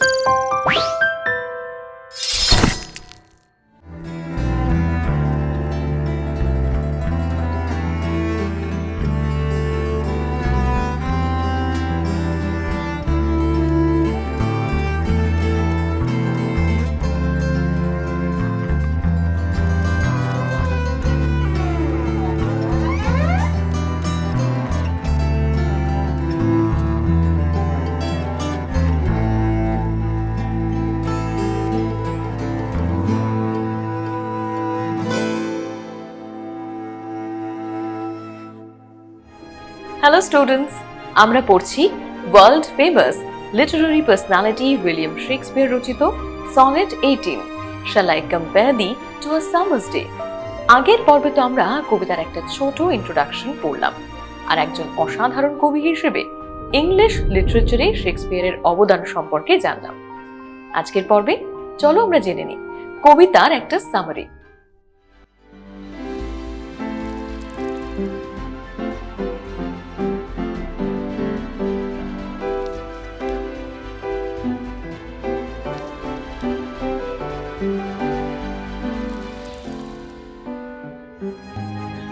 Música hello students আমরা পড়ছি world famous literary personality William Shakespeare রচিত sonnet eighteen shall I compare thee to a summer's day আগের পর্বে তো আমরা কবিতার একটা ছোট ইন্ট্রোডাকশন পড়লাম। আর একজন অসাধারণ কবি হিসেবে ইংলিশ লিটারেচারে শেক্সপিয়ারের অবদান সম্পর্কে জানলাম। আজকের পর্বে চলো আমরা জেনে নিই কবিতার একটা সামারি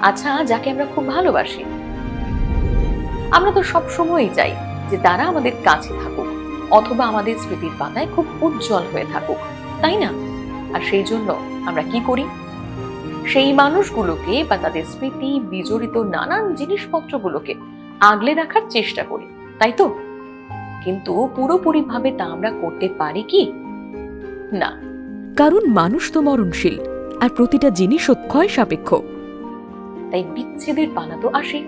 আচ্ছা যাকে আমরা খুব ভালোবাসি। আমরা তো সব সময়ই চাই যে তারা আমাদের কাছে থাকুক, অথবা আমাদের স্মৃতির পাতায় খুব উজ্জ্বল হয়ে থাকুক, তাই না? আর সেই জন্য আমরা কি করি? সেই মানুষগুলোকে বা তাদের স্মৃতি, বিজড়িত নানান জিনিসপত্রগুলোকে আগলে রাখার চেষ্টা করি, তাই তো? কিন্তু পুরোপুরিভাবে তা আমরা করতে পারি কি? না। কারণ মানুষ তো মরণশীল আর প্রতিটা জিনিস ক্ষয় সাপেক্ষ। তাই বিচ্ছেদের পালা তো আসে।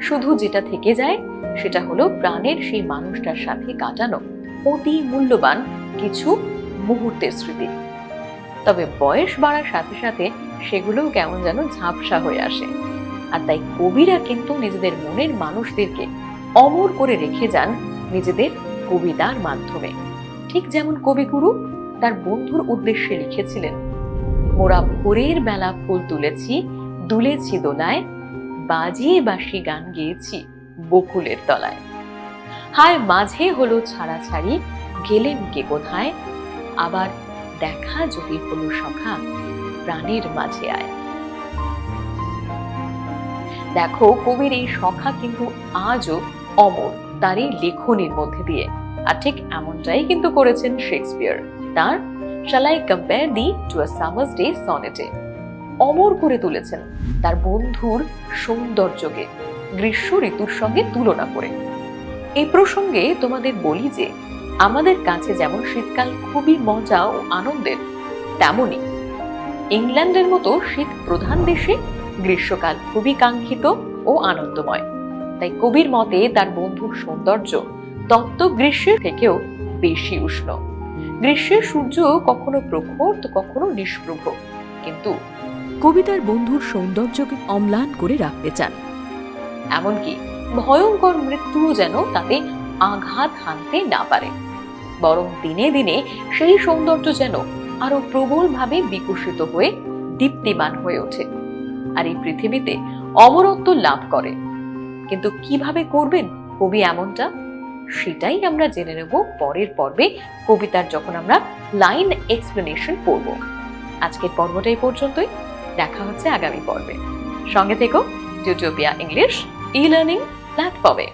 শুধু যেটা থেকে যায়, সেটা হলো প্রাণের সেই মানুষটার সাথে কাটানো অতি মূল্যবান কিছু মুহূর্তের স্মৃতি। তবে বয়স বাড়ার সাথে সাথে সেগুলোও কেমন যেন ঝাপসা হয়ে আসে। আর তাই কবিরা কিন্তু নিজেদের মনের মানুষদেরকে অমর করে রেখে যান নিজেদের কবিতার মাধ্যমে। ঠিক যেমন কবিগুরু তার বন্ধুর উদ্দেশ্যে লিখেছিলেন মোরা ভোরের বেলা ফুল তুলেছি, দুলেছি দোলায়, বাজিয়ে বাসি গান গেয়েছি বকুলের তলায়। হায়, মাঝে হলো ছাড়াছাড়ি, গেলেন কে কোথায়? আবার দেখা যদি হলো সখা, প্রাণের মাঝে আয়। দেখো, কবির এই সখা কিন্তু আজও অমর তার এই লেখনির মধ্যে দিয়ে। আর ঠিক এমনটাই কিন্তু করেছেন শেক্সপিয়ার, তার shall I compare thee to a summer's day সনেটে অমর করে তুলেছেন তার বন্ধুর সৌন্দর্যকে গ্রীষ্ম ঋতুর সঙ্গে তুলনা করে। এই প্রসঙ্গে তোমাদের বলি যে, আমাদের কাছে যেমন শীতকাল খুবই মজা ও আনন্দের, তেমনি ইংল্যান্ডের মতো শীত প্রধান দেশে গ্রীষ্মকাল খুবই কাঙ্ক্ষিত ও আনন্দময়। তাই কবির মতে তার বন্ধুর সৌন্দর্য তত্ত্ব গ্রীষ্মের থেকেও বেশি উষ্ণ। গ্রীষ্মের সূর্য কখনো প্রখর তো কখনো নিষ্প্রভ। কিন্তু কবিতার বন্ধুর সৌন্দর্যকে অম্লান করে রাখতে চান। এমনকি ভয়ঙ্কর মৃত্যুও যেন তাতে আঘাত হানতে না পারে। বরং দিনে দিনে সেই সৌন্দর্য যেন আরও প্রবলভাবে বিকশিত হয়ে দীপ্তিমান হয়ে ওঠে। আর এই পৃথিবীতে অমরত্ব লাভ করে। কিন্তু কীভাবে করবেন কবি এমনটা? সেটাই আমরা জেনে নেব পরের পর্বে কবিতার যখন আমরা লাইন এক্সপ্লেনেশন পড়ব। আজকের পর্বটাই পর্যন্তই। দেখা হচ্ছে আগামী পর্বে। সঙ্গে থেকো ইউটোপিয়া ইংলিশ ই লার্নিং প্ল্যাটফর্মে